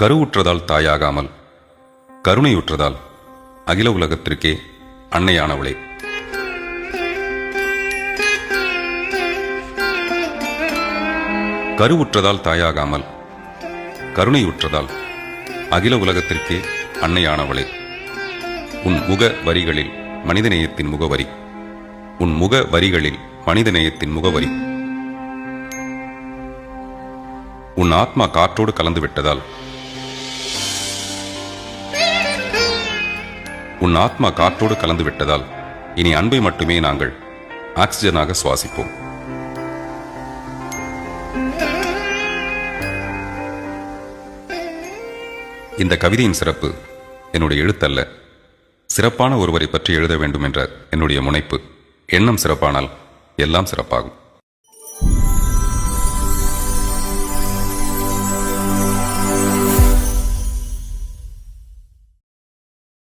கருவுற்றதால் தாயாகாமல் கருணையுற்றதால் அகில உலகத்திற்கே அன்னையானவளே. கருவுற்றதால் தாயாகாமல் கருணையுற்றதால் அகில உலகத்திற்கே அன்னையானவளே. உன் முக வரிகளில் மனிதநேயத்தின் முகவரி. உன் முக வரிகளில் மனிதநேயத்தின் முகவரி. உன் ஆத்மா காற்றோடு கலந்து விட்டதால் உன் ஆத்மா காற்றோடு கலந்து விட்டதால் இனி அன்பை மட்டுமே நாங்கள் ஆக்சிஜனாக சுவாசிப்போம். இந்த கவிதையின் சிறப்பு என்னுடைய எழுத்தல்ல. சிறப்பான ஒருவரை பற்றி எழுத வேண்டும் என்ற என்னுடைய முனைப்பு. எண்ணம் சிறப்பானால் எல்லாம் சிறப்பாகும்.